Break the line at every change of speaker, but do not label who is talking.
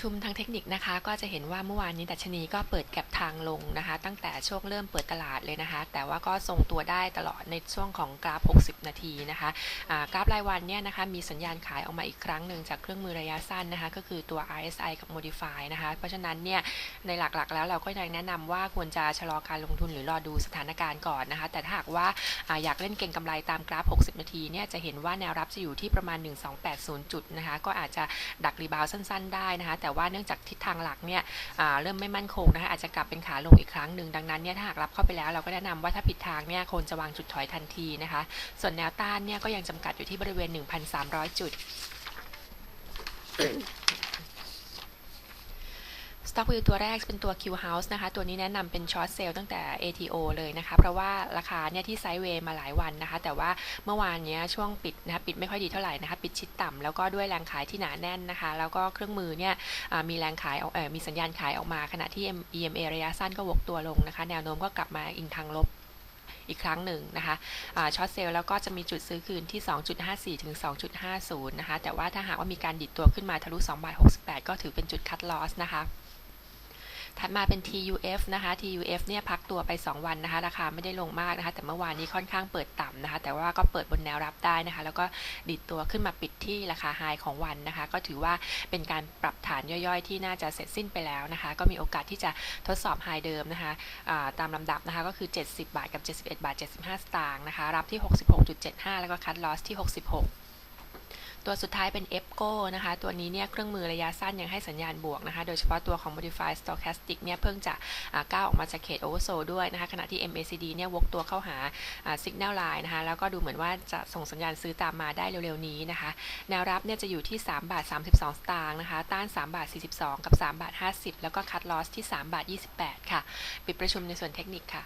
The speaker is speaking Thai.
ชุมทางเทคนิคนะคะ ก็จะเห็นว่าเมื่อวานนี้ดัชนีก็เปิดแก็บทางลงนะคะ ตั้งแต่ช่วงเริ่มเปิดตลาดเลยนะคะ แต่ว่าก็ทรงตัวได้ตลอดในช่วงของกราฟ 60 นาทีนะคะกราฟรายวันเนี่ยนะคะมีสัญญาณขายออกมาอีกครั้งหนึ่งจากเครื่องมือระยะสั้นนะคะ ก็คือตัว RSI กับ Modify นะคะ เพราะฉะนั้นเนี่ยในหลักๆ แล้วเราก็ยังแนะนำว่าควรจะชะลอการลงทุนหรือรอดูสถานการณ์ก่อนนะคะ แต่ถ้าหากว่าออยากเล่นเก็งกำไรตามกราฟ 60 นาทีเนี่ยจะเห็นว่าแนวรับจะอยู่ที่ประมาณ 1280 จุดนะคะ ก็อาจจะดักรีบาวสั้น ๆ ได้นะคะแต่แต่ว่าเนื่องจากทิศทางหลักเนี่ยเริ่มไม่มั่นคงนะคะอาจจะกลับเป็นขาลงอีกครั้งหนึ่งดังนั้นเนี่ยถ้าหากรับเข้าไปแล้วเราก็แนะนำว่าถ้าผิดทางเนี่ยควรจะวางจุดถอยทันทีนะคะ ส่วนแนวต้านเนี่ยก็ยังจำกัดอยู่ที่บริเวณ 1,300 จุด Stock View ตัวแรกเป็นตัว Q House นะคะ ตัวนี้แนะนำเป็นช็อตเซลล์ตั้งแต่ ATO เลยนะคะ เพราะว่าราคาเนี่ยที่ไซด์เวย์มาหลายวันนะคะ แต่ว่าเมื่อวานเนี้ยช่วงปิดนะคะปิดไม่ค่อยดีเท่าไหร่นะคะ ปิดชิดต่ำแล้วก็ด้วยแรงขายที่หนาแน่นนะคะ แล้วก็เครื่องมือเนี่ยมีแรงขายออมีสัญญาณขายออกมา ขณะที่ EMA ระยะสั้นก็วกตัวลงนะคะ แนวโน้มก็กลับมาอิงทางลบอีกครั้งหนึ่งนะคะช็อตเซลแล้วก็จะมีจุดซื้อคืนที่ 2.54 ถึง 2.50 นะคะ แต่ว่าถ้าหากว่ามีการดิดตัวขึ้นมาทะลุ2บาท68 ก็ถือเป็นจุดคัดลอสนะคะ ถัดมาเป็น TUF นะคะ TUF เนี่ยพักตัวไป 2 วันนะคะ ราคาไม่ได้ลงมากนะคะ แต่เมื่อวานนี้ค่อนข้างเปิดต่ำนะคะ แต่ว่าก็เปิดบนแนวรับได้นะคะ แล้วก็ดิดตัวขึ้นมาปิดที่ราคาไฮของวันนะคะ ก็ถือว่าเป็นการปรับฐานย่อยๆ ที่น่าจะเสร็จสิ้นไปแล้วนะคะ ก็มีโอกาสที่จะทดสอบไฮเดิมนะคะตามลำดับนะคะ ก็คือ 70 บาทกับ 71 บาท 75 สตางค์นะคะ รับที่ 66.75 แล้วก็คัดลอสที่ 66 ตัวสุดท้ายเป็น e p c o นะคะ ตัวนี้เนี่ยเครื่องมือระยะสั้นยังให้สัญญาณบวกนะคะ โดยเฉพาะตัวของ Modified Stochastic เนี่ยเพิ่งจะก้าวออกมาจากเขต Oversold ด้วยนะคะ ขณะที่ MACD เนี่ยวกตัวเข้าหาอ่า Signal Line นะคะ แล้วก็ดูเหมือนว่าจะส่งสัญญาณซื้อตามมาได้เร็วๆนี้นะคะ แนวรับเนี่ยจะอยู่ที่ 3 บาท 32 สตางค์นะคะ ต้าน 3 บาท 42 กับ 3 บาท 50 แล้วก็คัดลอสที่ 3 บาท 28 ค่ะ ปิดประชุมในส่วนเทคนิคค่ะ